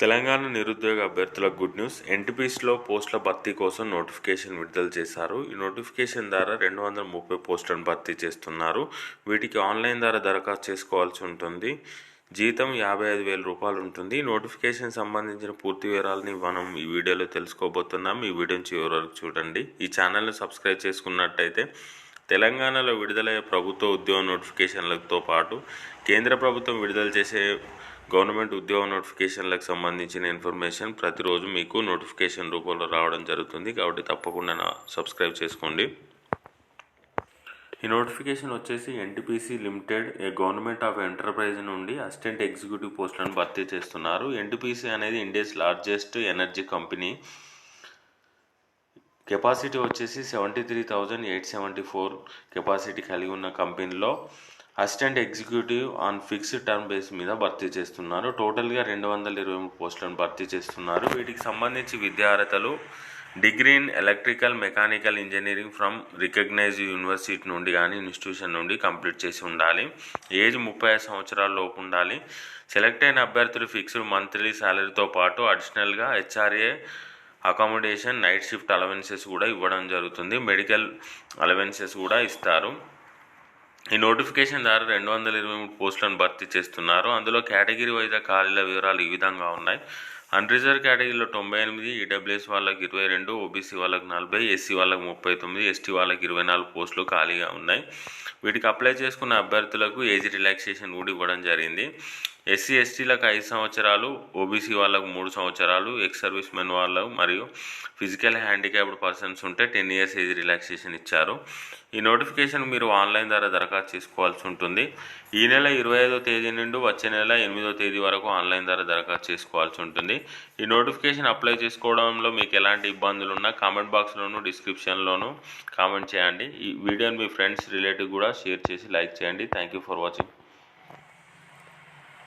తెలంగాణ నిరుద్యోగ అభ్యర్థులకు good news. ఎన్టీపీసీలో పోస్టుల భర్తీ కోసం నోటిఫికేషన్ విడుదల చేశారు. ఈ నోటిఫికేషన్ ద్వారా రెండు వందల ముప్పై పోస్టులను భర్తీ చేస్తున్నారు. వీటికి ఆన్లైన్ ద్వారా దరఖాస్తు చేసుకోవాల్సి ఉంటుంది. జీతం యాభై ఐదు వేల రూపాయలు ఉంటుంది. నోటిఫికేషన్ సంబంధించిన పూర్తి వివరాలని మనం ఈ వీడియోలో తెలుసుకోబోతున్నాం. ఈ వీడియోని చివరి వరకు చూడండి. ఈ ఛానల్ని సబ్స్క్రైబ్ చేసుకున్నట్టయితే తెలంగాణలో విడుదలయ్యే ప్రభుత్వ ఉద్యోగ నోటిఫికేషన్లతో పాటు కేంద్ర ప్రభుత్వం విడుదల చేసే గవర్నమెంట్ ఉద్యోగ నోటిఫికేషన్లకు సంబంధించిన ఇన్ఫర్మేషన్ ప్రతిరోజు మీకు నోటిఫికేషన్ రూపంలో రావడం జరుగుతుంది. కాబట్టి తప్పకుండా నా సబ్స్క్రైబ్ చేసుకోండి. ఈ నోటిఫికేషన్ వచ్చేసి NTPC limited a government of enterprise నుండి అసిస్టెంట్ ఎగ్జిక్యూటివ్ పోస్టులను భర్తీ చేస్తున్నారు. ఎన్టీపీసీ అనేది India's largest energy company. Capacity వచ్చేసి seventy three thousand eight seventy four capacity కలిగి ఉన్న కంపెనీలో assistant executive on fixed term base మీద భర్తీ చేస్తున్నారు. టోటల్గా రెండు వందల ఇరవై మూడు పోస్టులను భర్తీ చేస్తున్నారు. వీటికి సంబంధించి విద్యార్హతలు degree in electrical mechanical engineering from recognize university నుండి కానీ ఇన్స్టిట్యూషన్ నుండి కంప్లీట్ చేసి ఉండాలి. ఏజ్ ముప్పై ఐదు సంవత్సరాల లోపు ఉండాలి. సెలెక్ట్ అయిన అభ్యర్థులు ఫిక్స్డ్ మంత్లీ శాలరీతో పాటు అడిషనల్గా HRA accommodation night shift allowances కూడా ఇవ్వడం జరుగుతుంది. మెడికల్ అలవెన్సెస్ కూడా ఇస్తారు. ఈ నోటిఫికేషన్ ద్వారా రెండు వందల ఇరవై మూడు పోస్టులను భర్తీ చేస్తున్నారు. అందులో కేటగిరీ వైజ్ ఖాళీల వివరాలు ఈ విధంగా ఉన్నాయి. అన్రిజర్వ్ కేటగిరీలో తొంభై ఎనిమిది ఈడబ్ల్యూఎస్ వాళ్ళకి ఇరవై రెండు ఓబీసీ వాళ్ళకి నలభై ఎస్సీ వాళ్ళకి ముప్పై తొమ్మిది ఎస్టీ వాళ్ళకి ఇరవై నాలుగు పోస్టులు ఖాళీగా ఉన్నాయి. వీటికి అప్లై చేసుకున్న అభ్యర్థులకు ఏజ్ రిలాక్సేషన్ కూడా ఇవ్వడం జరిగింది. ఎస్సీ ఎస్టీలకు ఐదు సంవత్సరాలు ఓబీసీ వాళ్ళకు మూడు సంవత్సరాలు ఎక్స్ సర్వీస్ మెన్ వాళ్ళకు మరియు ఫిజికల్ హ్యాండిక్యాప్డ్ పర్సన్స్ ఉంటే టెన్ ఇయర్స్ ఏజ్ రిలాక్సేషన్ ఇచ్చారు. ఈ నోటిఫికేషన్ మీరు ఆన్లైన్ ద్వారా దరఖాస్తు చేసుకోవాల్సి ఉంటుంది. ఈ నెల ఇరవై ఐదో తేదీ నుండి వచ్చే నెల ఎనిమిదో తేదీ వరకు ఆన్లైన్ ద్వారా దరఖాస్తు చేసుకోవాల్సి ఉంటుంది. ఈ నోటిఫికేషన్ అప్లై చేసుకోవడంలో మీకు ఎలాంటి ఇబ్బందులు ఉన్నా కామెంట్ బాక్స్లోను డిస్క్రిప్షన్లోను కామెంట్ చేయండి. ఈ వీడియోని మీ ఫ్రెండ్స్ రిలేటివ్ కూడా షేర్ చేసి లైక్ చేయండి. Thank you for watching